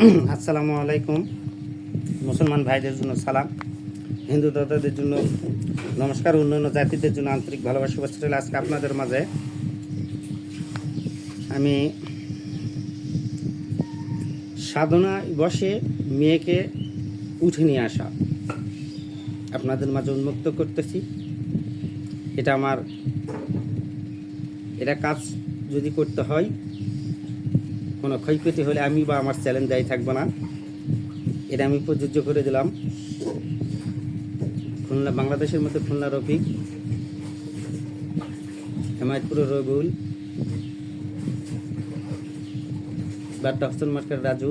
আসসালামু আলাইকুম। মুসলমান ভাইদের জন্য সালাম। হিন্দু দাদাদের জন্য নমস্কার। অন্যান্য জাতিদের জন্য আন্তরিক ভালোবাসা রইল আজকে আপনাদের মাঝে। আমি সাধনা বসে মেয়েকে উঠে নিয়ে আসা আপনাদের মাঝে উন্মুক্ত করতেছি। এটা আমার, এটা কাজ যদি করতে হয় কোনো ক্ষয়ক্ষতি হলে আমি বা আমার চ্যালেঞ্জ দায়ী থাকব না। এটা আমি প্রযোজ্য করে দিলাম। খুলনা বাংলাদেশের মধ্যে খুলনা রফিক হেমায়তপুরের রবিউল বাড্ডা হোসেন মার্কেট রাজু,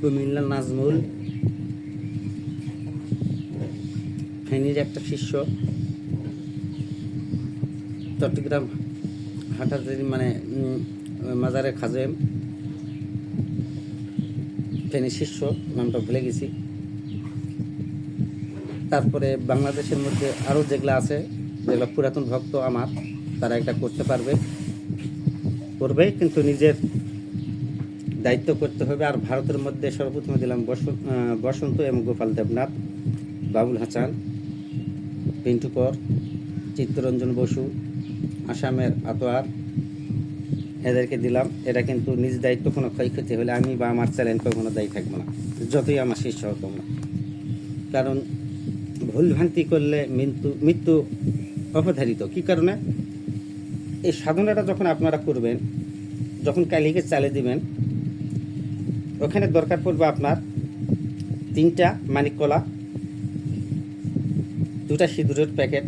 কুমিল্লা নাজমুল, ফেনীর একটা শিষ্য। চট্টগ্রাম হাটাজারি মানে মাজারে খাজেম। ফেনী শিষ্য নামটা ভুলে গেছি। তারপরে বাংলাদেশের মধ্যে আরও যেগুলো আছে, যেগুলো পুরাতন ভক্ত আমার, তারা এটা করতে পারবে। করবে, কিন্তু নিজের দায়িত্ব করতে হবে। আর ভারতের মধ্যে সর্বপ্রথমে দিলাম বসন্ত এবং গোপাল দেবনাথ, বাবুল হাসান পিন্টু কর, চিত্তরঞ্জন বসু আসামের আতোয়ার। এদেরকে দিলাম। এটা কিন্তু নিজ দায়িত্ব, কোনো ক্ষয়ক্ষতি হলে আমি বা আমার চ্যালেঞ্জ কখনো দায়ী থাকব না। যতই আমার শিষ্য হোক না কারণ ভুল ভ্রান্তি করলে মৃত্যু মৃত্যু অপধারিত কি কারণে? এই সাধনাটা যখন আপনারা করবেন, যখন কালিকে চালে দিবেন, ওখানে দরকার পড়বে আপনার তিনটা মানিক কলা দুটা সিঁদুরের প্যাকেট,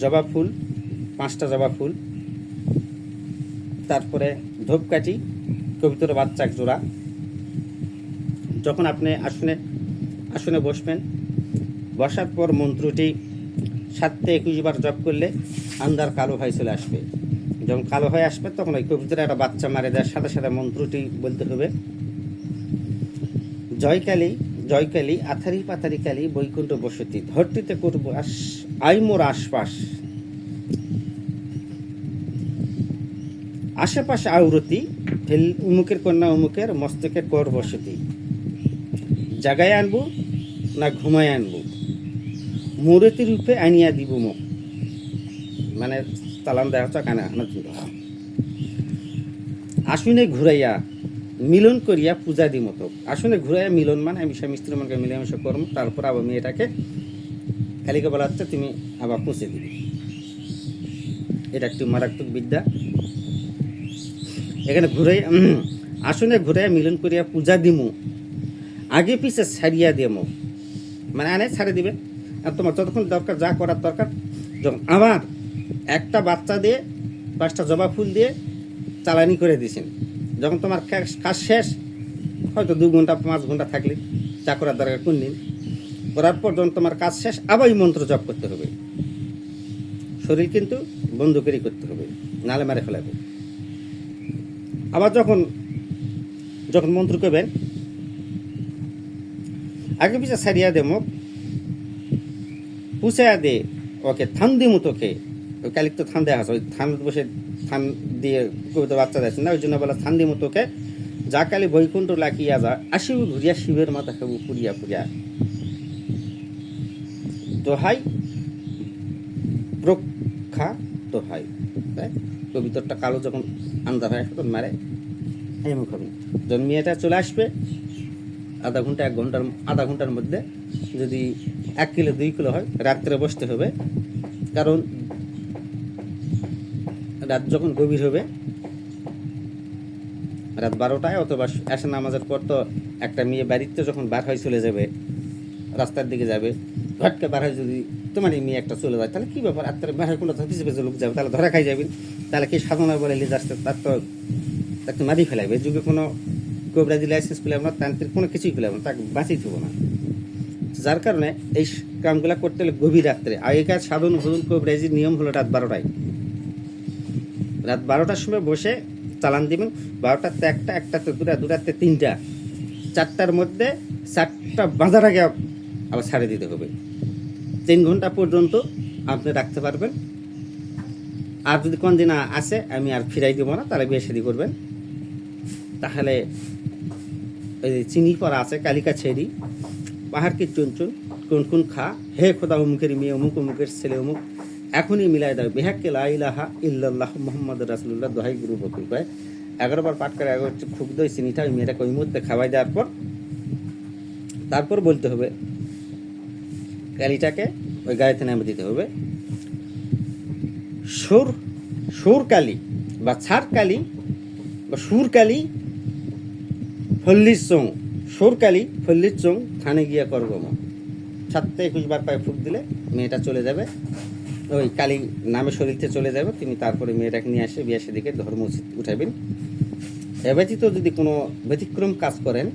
জবা ফুল পাঁচটা জবা ফুল, তারপরে ধূপকাঠি, কবিতর বাচ্চা জোড়া। যখন আপনি আসনে আসনে বসবেন, বসার পর মন্ত্রটি সাতটা একুশ বার জপ করলে আন্দার কালো হয়ে চলে আসবে। যখন কালো হয়ে আসবে, তখন ওই কবিতার একটা বাচ্চা মারে দেওয়ার সাথে সাথে মন্ত্রটি বলতে হবে জয়কালী জয়কালী আথারি পাথারি কালী, বৈকুণ্ঠ বসতি, ধরতিতে করব আস আই মোর আশপাশ আশেপাশে আউরতি ফেল উমুকের কন্যা উমুকের মস্তকে কর বসতি। জাগায় আনব না ঘুমায় আনব? মূরতি রূপে আনিয়া দিব মুখ মানে তালাম দেখা হচ্ছে কানে আনা আসুনে ঘুরাইয়া মিলন করিয়া পূজা দি মতো আসুনে ঘুরাইয়া মিলন মানে আমি স্বামী স্ত্রী মনকে মিলেমিশে করব তারপর আবার মেয়েটাকে কালিকে বলা হচ্ছে তুমি আবার পুষে দিবি। এটা একটি মারাত্মক বিদ্যা। এখানে ঘুরে আসনে ঘুরে মিলন করিয়া পূজা দিমু। আগে পিছে ছাড়িয়া দেমু। মানে আনে ছাড়ে দিবে। আর তোমার যতক্ষণ দরকার, যা করার দরকার আবার একটা বাচ্চা দিয়ে, পাঁচটা জবা ফুল দিয়ে চালানি করে দিয়েছেন যখন তোমার কাজ- শেষ, হয়তো দু ঘণ্টা, পাঁচ ঘণ্টা থাকলে যা করার দরকার কোন দিন। করার পর যখন তোমার কাজ শেষ, আবার মন্ত্র জপ করতে হবে। শরীর কিন্তু বন্ধ করেই করতে হবে, নালে মারে ফেলাবে। আবার যখন যখন মন্ত্র করবেন আগে পিছা সারিয়া দে মুখ পুষাইয়া দে ওকে থান দিমু তোকে। ওই কালিক তো থান দেওয়া আছে, ওই থান বসে থান দিয়ে কবিতা বাচ্চা দিয়েছে না, ওই জন্য বলে থান দিমু তোকে। যা কালি বৈকুণ্ঠ লাকিয়া যা, আসিব ঘুরিয়া শিবের মাথা খাব পুরিয়া পুরিয়া দোহাই, প্রক্ষা দোহাই, তাই? কবিতরটা কালো যখন আন্দা হয় তখন মারে। এমন হবে যখন মেয়েটা চলে আসবে, আধা ঘণ্টা, এক ঘণ্টার, আধা ঘণ্টার মধ্যে যদি এক কিলো, দুই কিলো হয়, রাত্রে বসতে হবে। কারণ রাত যখন গভীর হবে, রাত বারোটায় অথবা আসে নামাজের পর তো একটা মেয়ে বাড়িতে যখন বার হয়ে চলে যাবে, রাস্তার দিকে যাবে, ঘটকে বার হয়ে যদি তোমার এই মেয়ে একটা চলে যায়, তাহলে কি ব্যাপার? আর তার বার কোনো পিছিয়ে পিছিয়ে লোক যাবে, তাহলে ধরা খাই যাবেন তাহলে কি সাধনা বলে লিজ আসতে, তার তো তাকে মারি ফেলাবে যুগে কোনো কবিরাজি লাইসেন্স পেলাম না, তান্ত্রিক কোনো কিছুই পেলাম না, তাকে বাঁচিয়ে থাকব না। যার কারণে এই কামগুলা করতে হলে গভীর রাত্রে। আগেকার সাধন ভজন কবিরাজির নিয়ম হলো রাত বারোটায়। রাত বারোটার সময় বসে চালান দিবেন বারোটাতে একটা একটাতে দুটা দুটাতে তিনটা। চারটার মধ্যে চারটা বাজার আগে আবার ছাড়ে দিতে হবে। তিন ঘণ্টা পর্যন্ত আপনি রাখতে পারবেন। আর যদি কোন দিন আসে, আমি আর ফিরাই দেবো না, তাহলে বিয়ে শাদি করবেন। তাহলে ওই চিনি পরা আছে, কালিকা ছেড়ি পাহাড় কি চুনচুন কোন কোন খা, হে খোদা অমুকের মেয়ে, অমুক অমুকের ছেলে, অমুক। এখনই মিলাই দাও, বেহাক্কে লাইলাহা ইল্লাল্লাহ মোহাম্মদ রাসুল্লাহ দোহাই গুরু বকুল কয় এগারো বার পাঠ করে এগারো খুব দই চিনিটা, ওই মেয়েটাকে ওই মুহূর্তে খাওয়াই দেওয়ার পর, তারপর বলতে হবে কালিটাকে ওই গাড়িতে নামে দিতে হবে। সুর সুর সুরকালি বা ছাড়কালি বা সুরকালি ফল্লির চং সুরকালি ফল্লির চং থানে গিয়া করগম। সাতটা একুশ বার পায়ে ফুক দিলে মেয়েটা চলে যাবে। ওই কালী নামে শরীরতে চলে যাবে, তিনি তারপরে মেয়েটাকে নিয়ে আসে, বিয়ে সেদিকে ধর্ম উঠাবেন। এ ব্যতীত যদি কোনো ব্যতিক্রম কাজ করেন,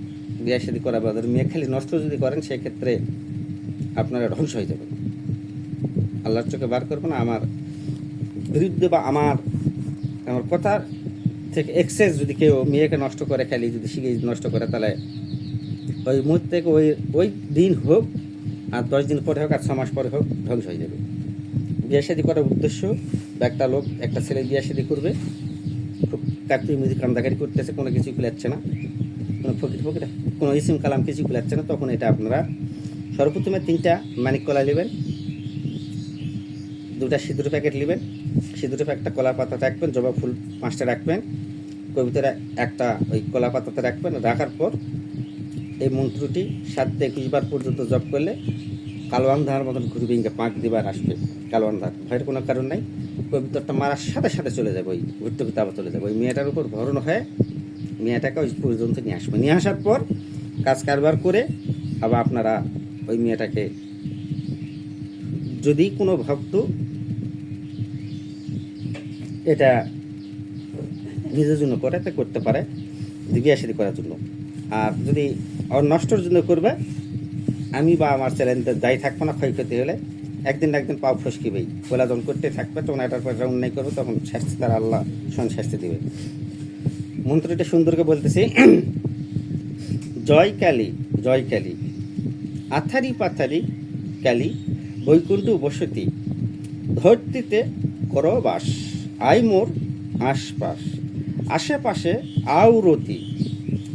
বিয়ে শাদী করা বা মেয়ে খালি নষ্ট যদি করেন, সেক্ষেত্রে আপনারা ধ্বংস হয়ে যাবেন। আল্লাহর চোখে বার করবেন আমার বিরুদ্ধে বা আমার আমার কথার থেকে এক্সেস যদি কেউ মেয়েকে নষ্ট করে, খেলি যদি শিখে নষ্ট করে, তাহলে ওই মুহূর্ত থেকে ওই ওই দিন হোক, আর দশ দিন পরে হোক, আর ছ মাস পরে হোক, ধ্বংস হয়ে যাবে। বিয়ে শাদী করার উদ্দেশ্য, একটা লোক, একটা ছেলে বিয়ে শাদী করবে। খুব কাকতি মুদি কান্দাকারি করতেছে, কোনো কিছু কুলাচ্ছে না। কোনো ফকির ফকির, কোনো ইসিম কালাম কিছু কুলাচ্ছে না, তখন এটা আপনারা সর্বপ্রথমে তিনটা মানিক কলা নেবেন। দুটা সিঁদুর প্যাকেট নেবেন। সিঁদুর একটা কলা পাতা রাখবেন, জবা ফুল পাঁচটা রাখবেন। কবিতারা একটা ওই কলা পাতাতে রাখবেন। রাখার পর এই মন্ত্রটি সাত একুশ বার পর্যন্ত জপ করলে কালো আন্ধার মতন ঘুরবে, ইঙ্গা পাঁক দিবার আসবে কালো আন্ধার। ভয়ের কোনো কারণ নাই। কবিতাটা মারার সাথে সাথে চলে যাবে, ওই ঘুরতে ঘুরতে আবার চলে যাবে। ওই মেয়েটার উপর ভরণ হয়ে, মেয়েটাকে ওই পর্যন্ত নিয়ে আসবে। নিয়ে আসার পর কাজ কারবার করে আবার আপনারা ওই মেয়েটাকে। যদি কোনো ভক্ত এটা নিজের জন্য করে, তা করতে পারে বিয়ে শাদী করার জন্য। আর যদি নষ্টর জন্য করবে, আমি বা আমার চ্যালেঞ্জের দায়ী থাকব না, ক্ষয়ক্ষতি হলে একদিন না একদিন পাও ফসকিবেই গোলা যখন করতে থাকবে, তখন এটার পর অন্যায় করবে, তখন শাস্তি তার আল্লাহ সন শাস্তি দিবে। মন্ত্রটা সুন্দরকে বলতেছি জয় কালী জয় কালী আথারি পাথারি কালী বৈকুণ্ঠ বসতি। ধরতিতে করবাস, আই মোর আশপাশ। আশেপাশে আউরতি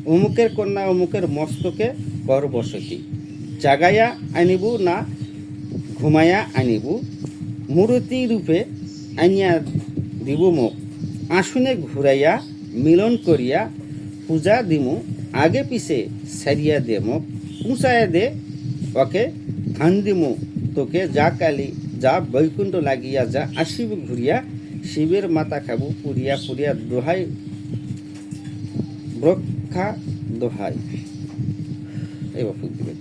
অমুকের কন্যা অমুকের মস্তকে কর বসতি জাগাইয়া আনিবু না ঘুমাইয়া আনিবু। মূরতি রূপে আনিয়া দিব মোক। আসনে ঘুরাইয়া মিলন করিয়া পূজা দিমু। আগে পিছে সারিয়া দে মোক। পুঁচাইয়া দে ওকে? ধান দিমু তোকে যা কালি, যা বৈকুণ্ঠ লাগিয়া, যা আসিব ঘুরিয়া, শিবের মাথা খাবু পুরিয়া পুরিয়া দোহাই, ব্রক্ষা দোহাই। এবার ফুক দিবেন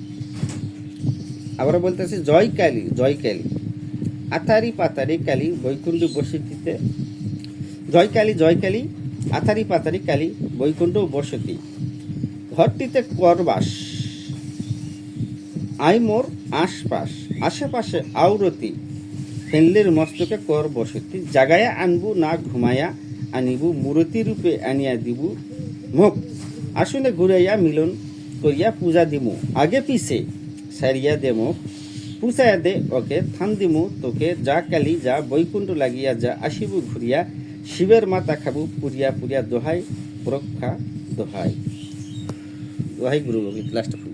আবার বলতেছি, জয় কালী জয় কালী। আথারি পাতারি কালী, বৈকুণ্ঠ বসতিতে। জয় কালী জয় কালী, আথারি পাতারি কালী, বৈকুণ্ঠ বসতি। ঘরটিতে করবাস। আই মোর আশপাশ, আশেপাশে আউরতি। ফেনলের মস্তকে কর বসতি, জাগায়া আনবু, না ঘুমায়া আনিবু, মূরতি রূপে আনিয়া দিবু মুখ। আসলে ঘুরাইয়া মিলন করিয়া পূজা দিমু। আগে পিছে সারিয়া দে মুখ পুষাইয়া দে ওকে, থান দিমু তোকে, যা কালি, যা বৈকুণ্ঠ লাগিয়া, যা আসিবু ঘুরিয়া, শিবের মাতা খাবু পুরিয়া পুরিয়া দোহাই, প্রক্ষা দোহাই। দোহাই গুরু লাস্টে ফুল